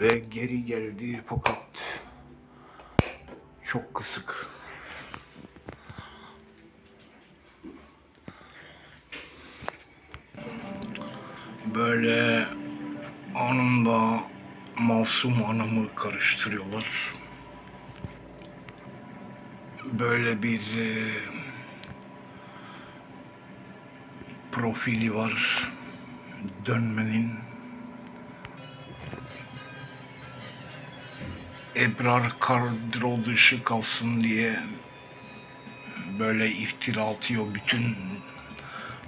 Ve geri geldi fakat çok kısık. Böyle anında masum anımı karıştırıyorlar. Böyle bir e, profili var dönmenin. Ebrar kadro dışı kalsın diye böyle iftira atıyor bütün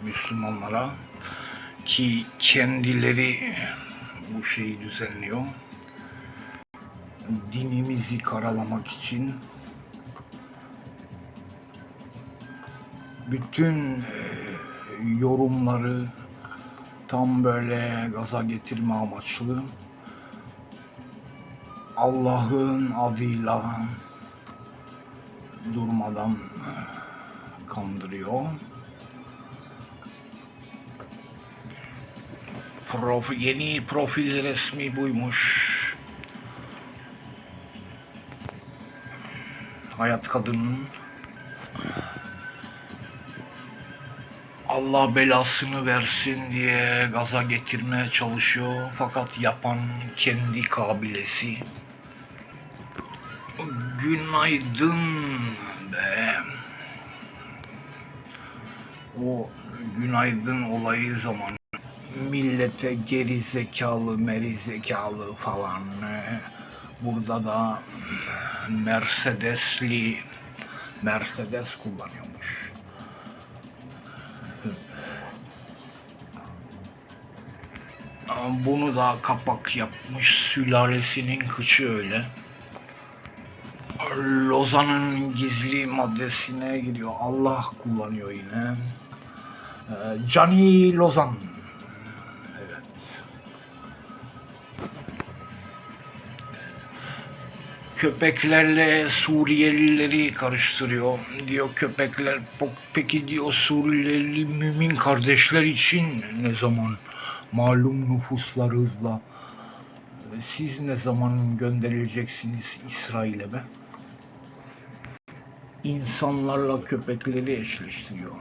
Müslümanlara ki kendileri bu şeyi düzenliyor. Dinimizi karalamak için bütün e, yorumları tam böyle gaza getirme amaçlı Allah'ın adıyla durmadan e, kandırıyor. Profi, yeni profil resmi buymuş. Hayat kadının Allah belasını versin diye gaza getirmeye çalışıyor. Fakat yapan kendi kabilesi. Günaydın be. O günaydın olayı zaman millete geri zekalı, meri zekalı falan. Burada da Mercedesli Mercedes kullanıyormuş. Bunu da kapak yapmış sülalesinin kıçı öyle. Lozan'ın gizli maddesine gidiyor. Allah kullanıyor yine. Ee, Cani Lozan. Evet. Köpeklerle Suriyelileri karıştırıyor. Diyor köpekler "Pok- peki diyor Suriyeli mümin kardeşler için ne zaman malum nüfuslar hızla siz ne zaman gönderileceksiniz İsrail'e be? İnsanlarla köpekleri eşleştiriyor.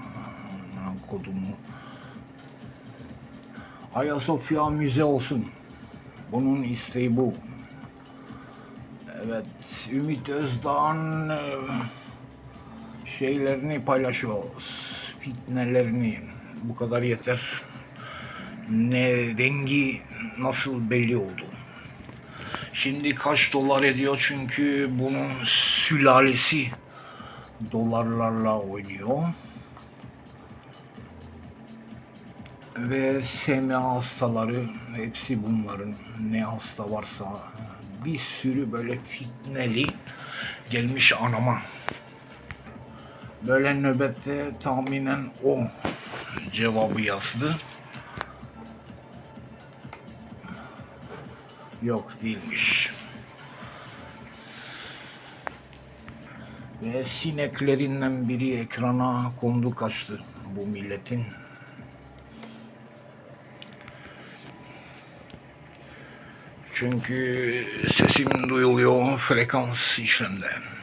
Kodumu. Ayasofya müze olsun. Bunun isteği bu. Evet, Ümit Özdağ'ın e, şeylerini paylaşıyoruz. Fitnelerini. Bu kadar yeter. Ne rengi nasıl belli oldu. Şimdi kaç dolar ediyor çünkü bunun sülalesi dolarlarla oynuyor. Ve SMA hastaları hepsi bunların ne hasta varsa bir sürü böyle fitneli gelmiş anama. Böyle nöbette tahminen o cevabı yazdı. Yok değilmiş. Ve sineklerinden biri ekrana kondu kaçtı bu milletin. Çünkü sesim duyuluyor frekans işlemde.